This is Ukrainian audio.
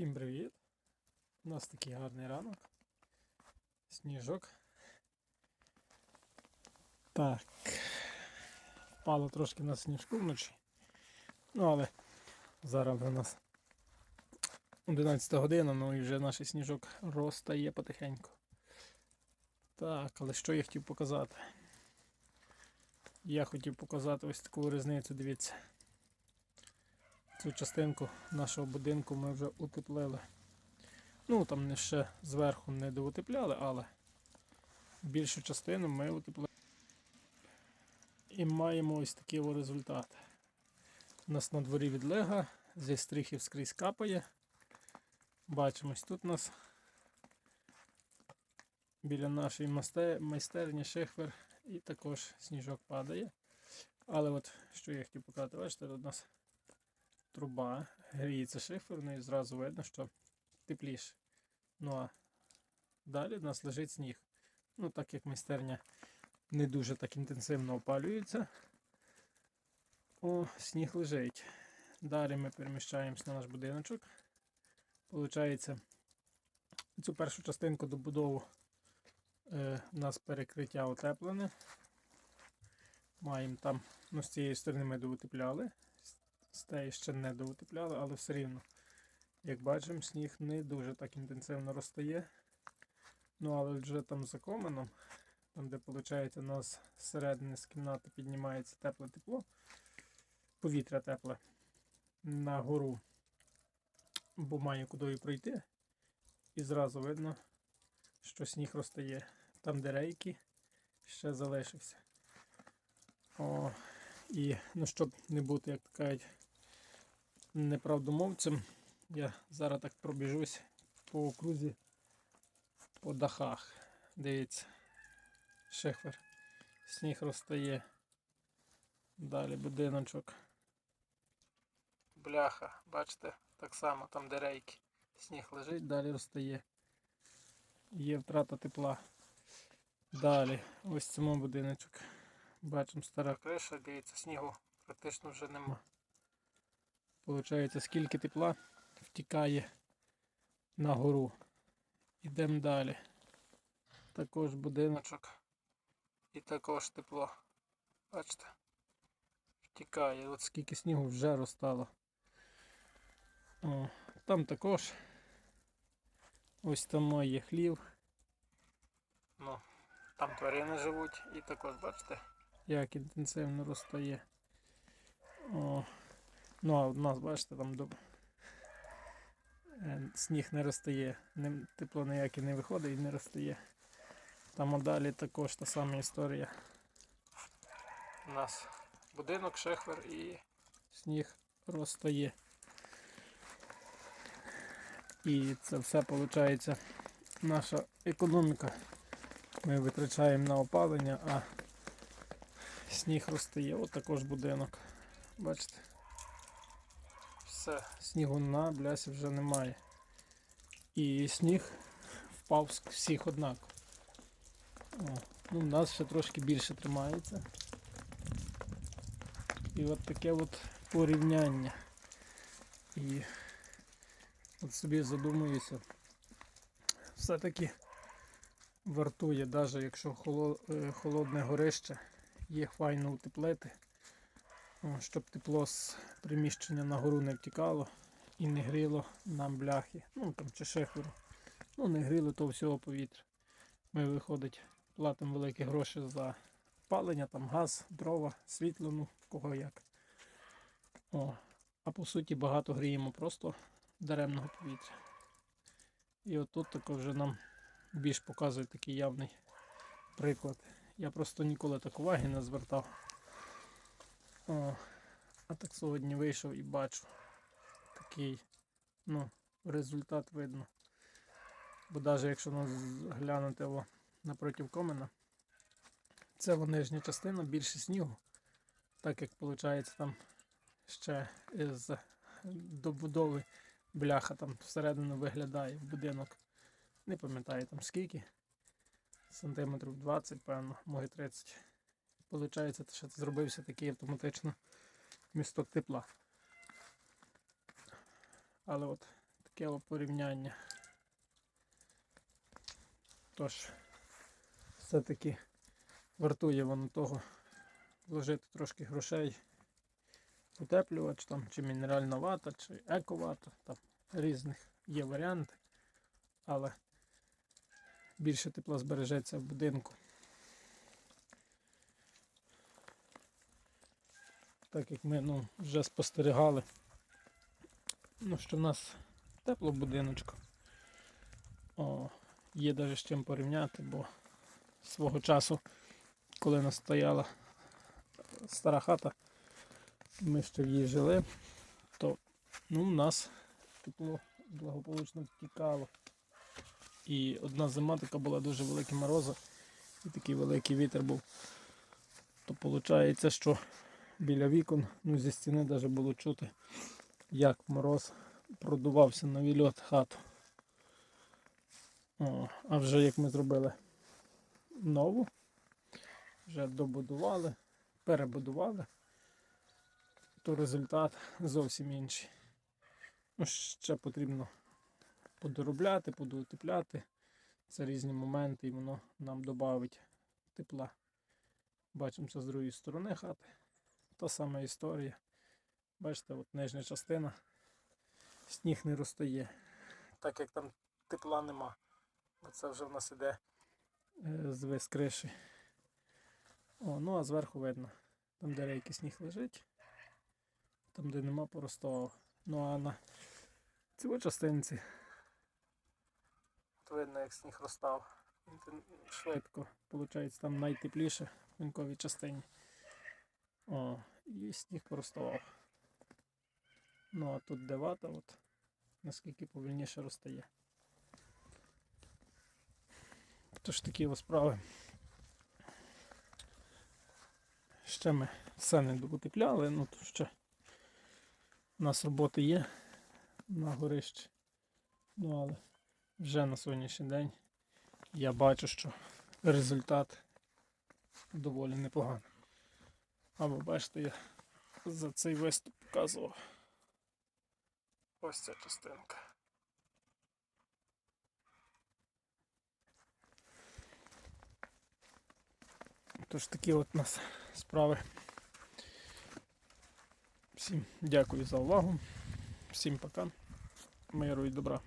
Всім привіт! У нас такий гарний ранок. Сніжок. Так. Впало трошки на сніжку вночі. Ну але зараз у нас 11 година, ну і вже наш сніжок розтає потихеньку. Так, але що я хотів показати? Я хотів показати ось таку різницю, дивіться. Цю частинку нашого будинку ми вже утеплили. Ну, там не ще зверху не доутепляли, але більшу частину ми утеплили. І маємо ось такий результат. У нас на дворі відлега, зі стріхів скрізь капає. Бачимо, ось тут у нас біля нашої майстерні шихвер і також сніжок падає. Але от що я хотів показати, бачите, тут у нас труба, гріється шиферною і зразу видно, що тепліше. Ну а далі в нас лежить сніг. Ну, так як майстерня не дуже так інтенсивно опалюється, о, сніг лежить. Далі ми переміщаємось на наш будиночок. Получається, цю першу частинку добудову е, у нас перекриття утеплене. Маємо там, ну з цієї сторони ми доутепляли. Тієї ще не доутепляли, але все рівно. Як бачимо, сніг не дуже так інтенсивно розтає. Ну, але вже там за коменом, там де виходить у нас зсередини з кімнати піднімається тепле тепло, повітря тепле на гору, бо має кудою пройти. І зразу видно, що сніг розтає. Там де рейки ще залишився. О, і ну, щоб не бути, як кажуть, неправдомовцем, я зараз так пробіжусь по окрузі по дахах. Дивіться, шифер. Сніг розтає. Далі будиночок. Бляха, бачите, так само там де рейки. Сніг лежить, далі розтає. Є втрата тепла. Далі, ось цьому будиночок. Бачимо стара криша, дивіться, снігу практично вже нема. Получається, скільки тепла втікає на гору. Ідемо далі. Також будиночок і також тепло. Бачите? Втікає. От скільки снігу вже розтало. О, там також ось там є хлів. Ну, там тварини живуть і також, бачите, як інтенсивно розтає. О, ну а в нас, бачите, там до... е, сніг не розтає, тепло ніяке не виходить і не розтає. Там далі також та сама історія. У нас будинок, шехвер і сніг розтає. І це все виходить наша економіка. Ми витрачаємо на опалення, а сніг розтає. От також будинок. Бачите? Все, снігу на блясі вже немає. І сніг впав з всіх однаково. Ну, У нас ще трошки більше тримається. І от таке от порівняння. І от собі задумуюся, все-таки вартує, навіть якщо е, холодне горище, є файно утеплити, щоб тепло з приміщення на гору не втікало і не гріло нам бляхи, ну там чи шиферу. Ну не гріло то всього повітря. Ми виходить, платимо великі гроші за палення, там газ, дрова, світло, ну кого як. О, а по суті багато гріємо просто даремного повітря. І отут тако вже нам більш показує такий явний приклад. Я просто ніколи так уваги не звертав. О, а так сьогодні вийшов і бачу такий ну, результат видно. Бо навіть якщо нас глянути о, напроти комена, це нижня частина більше снігу, так як виходить там ще з добудови бляха там всередину виглядає в будинок. Не пам'ятаю там скільки. Сантиметрів 20, певно, може 30. Получається, що зробився такий автоматично місток тепла. Але от таке порівняння. Тож, все-таки вартує воно того вложити трошки грошей. Утеплювач там, чи мінеральна вата, чи ековата, там різних є варіанти, але більше тепла збережеться в будинку. Так як ми ну, вже спостерігали, ну, що в нас тепло в будиночку. О, є навіть з чим порівняти, бо свого часу, коли нас стояла стара хата, ми ще в їй жили, то ну, у нас тепло благополучно втікало. І одна зима така була дуже великі морози, і такий великий вітер був. То виходить, що біля вікон, ну зі стіни навіть було чути, як мороз продувався на вільот хату. О, а вже як ми зробили нову, вже добудували, перебудували, то результат зовсім інший. Ну, ще потрібно подоробляти, подоутепляти. Це різні моменти і воно нам додавить тепла. Бачимо це з другої сторони хати. Та сама історія. Бачите, от нижня частина, сніг не розтає, так як там тепла нема. Це вже в нас іде е, звис криші. О, ну а зверху видно, там де рейки сніг лежить, там де нема поростового. Ну а на цій частинці видно, як сніг розстав. Швидко, виходить, там найтепліше в вінковій частині. О, і сніг пороставав. Ну а тут де вата, от, наскільки повільніше розтає. Тож такі ось справи. Ще ми все не доутепляли, ну то ще у нас роботи є на горищі. Ну але вже на сьогоднішній день я бачу, що результат доволі непоганий. Або бачите, я за цей виступ показував. Ось ця частинка. Тож такі от у нас справи. Всім дякую за увагу. Всім пока. Миру і добра.